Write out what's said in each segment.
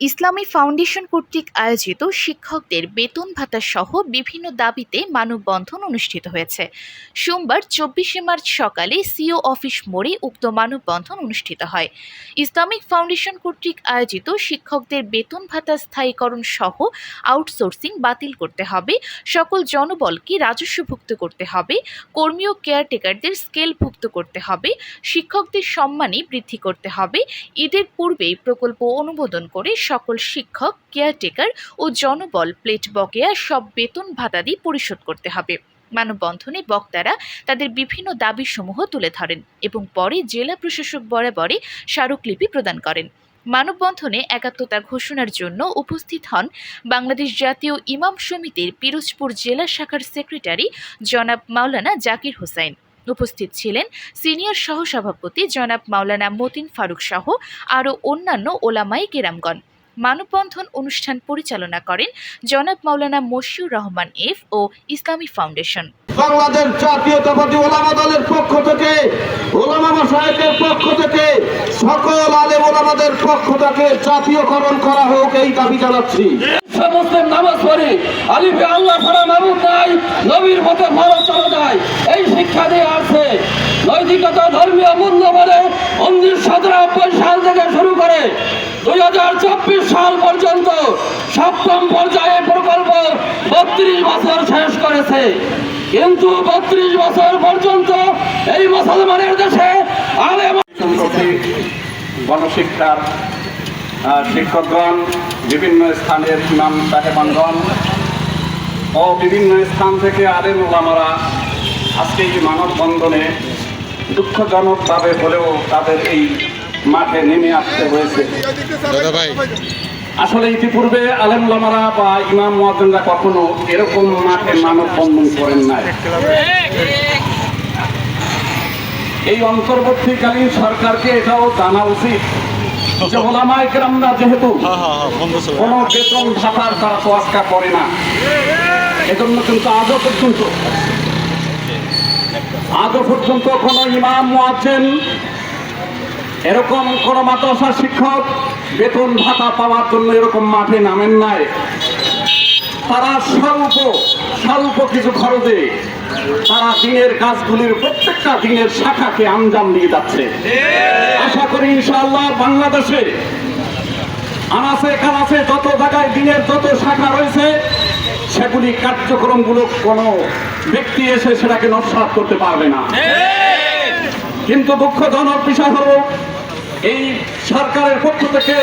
ইসলামী foundation কর্তৃক আয়োজিত শিক্ষকদের বেতন ভাতা সহ বিভিন্ন দাবিতে মানববন্ধন অনুষ্ঠিত হয়েছে। সোমবার চব্বিশে মার্চ সকালে সিও অফিস মোড়ে উক্ত মানববন্ধন অনুষ্ঠিত হয়। ইসলামিক ফাউন্ডেশন কর্তৃক আয়োজিত শিক্ষকদের বেতন ভাতা স্থায়ীকরণ সহ আউটসোর্সিং বাতিল করতে হবে। সকল জনবলকে রাজস্বভুক্ত করতে হবে। কর্মী ও কেয়ারটেকারদের স্কেলভুক্ত করতে হবে। শিক্ষকদের সম্মানী বৃদ্ধি করতে হবে। ঈদের পূর্বেই প্রকল্প অনুমোদন করে সকল শিক্ষক কেয়ারটেকার ও জনবল প্লেট বকেয়া সব বেতন ভাতাদি পরিশোধ করতে হবে। মানববন্ধনে বক্তারা তাদের বিভিন্ন দাবিসমূহ তুলে ধরেন এবং পরে জেলা প্রশাসক বরাবরে স্মারকলিপি প্রদান করেন। মানববন্ধনে একাত্মতা ঘোষণার জন্য উপস্থিত হন বাংলাদেশ জাতীয় ইমাম সমিতির পিরোজপুর জেলা শাখার সেক্রেটারি জনাব মাওলানা জাকির হোসাইন। উপস্থিত ছিলেন সিনিয়র সহসভাপতি জনাব মাওলানা মতিন ফারুক সহ আরও অন্যান্য ওলামাই কেরামগণ। মানববন্ধন অনুষ্ঠান পরিচালনা করেন জনাব মাওলানা মশিউর রহমান এফ ও ইসলামী ফাউন্ডেশন। বাংলাদেশ জাতীয়তাবাদী ওলামা দলের পক্ষ থেকে ওলামা মাসায়েকের পক্ষ থেকে সকল আলেম ওলামাদের পক্ষ থেকে জাতীয়করণ করা হোক এই দাবি জানাচ্ছি। মুসলিম নামাজ পড়ে আলিফে আল্লাহ ছাড়া নাই নবীর মতে চলা যায়। এই শিক্ষা দিয়ে আসছে নৈতিকতা ধর্মীয় মূল্য বলে উনিশশো তিরানব্বই সাল থেকে শুরু করে দুই হাজার চব্বিশ সাল পর্যন্ত সপ্তম পর্যায়ে প্রকল্প বত্রিশ বছর শেষ করেছে। কিন্তু বত্রিশ বছর পর্যন্ত এই মুসলমানের দেশে আলেম গণশিক্ষার শিক্ষকগণ, বিভিন্ন স্থানের ইমাম সাহেবানগণ ও বিভিন্ন স্থান থেকে আলেম ওলামারা আজকে এই মানববন্ধনে দুঃখজনকভাবে হলেও তাদের এই মাঠে নেমে আসতে হয়েছে। আসলে ইতিপূর্বে আলেম লামারা বা ইমাম মুয়াজ্জিনরা কখনো এরকম মাঠে মানববন্ধন করেন নাই। এই অন্তর্বর্তীকালীন সরকারকে এটাও জানা উচিত যে ওলামায়ে যেহেতু কোনো বেতন ভাতার তারা তোয়াক্কা করে না। এজন্য কিন্তু আজও পর্যন্ত আজও পর্যন্ত কোনো ইমাম আছেন এরকম কোন মাদ্রাসা শিক্ষক বেতন ভাতা পাওয়ার জন্য এরকম মাঠে নামেন নাই। তারা স্বল্প স্বল্প কিছু খরচে তারা দিনের কাজগুলির প্রত্যেকটা দিনের শাখাকে আঞ্জাম দিয়ে যাচ্ছে। আশা করি ইনশাআল্লাহ বাংলাদেশে আনাসে কানাসে যত জায়গায় দিনের যত শাখা রয়েছে সেগুলি কার্যক্রমগুলো কোনো ব্যক্তি এসে সেটাকে নস্বাত করতে পারবে না। কিন্তু দুঃখজনক বিষয় হলো এই সরকারের পক্ষ থেকে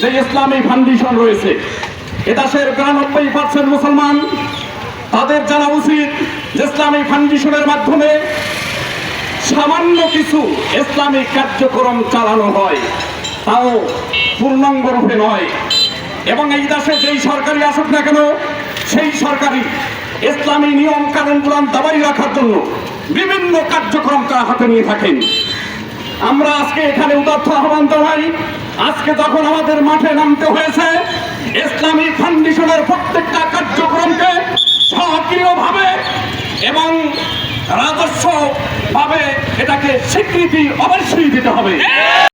যে ইসলামী ফাউন্ডেশন রয়েছে এদেশের বিরানব্বই পার্সেন্ট মুসলমান, তাদের জানা উচিত ইসলামী ফাউন্ডেশনের মাধ্যমে সামান্য কিছু ইসলামিক কার্যক্রম চালানো হয়, তাও পূর্ণাঙ্গ রূপে নয়। এবং এই দেশে যেই সরকারি আসুক না কেন, সেই সরকারি ইসলামী নিয়ম কানুনগুলো দাবাই রাখার জন্য বিভিন্ন কার্যক্রম তারা হাতে নিয়ে থাকেন। আমরা আজকে এখানে উদার্থ আহ্বান জানাই। আজকে যখন আমাদের মাঠে নামতে হয়েছে, ইসলামী ফাউন্ডেশনের প্রত্যেকটা কার্যক্রমকে সক্রিয়ভাবে এবং রাজস্ব ভাবে এটাকে স্বীকৃতি অবশ্যই দিতে হবে।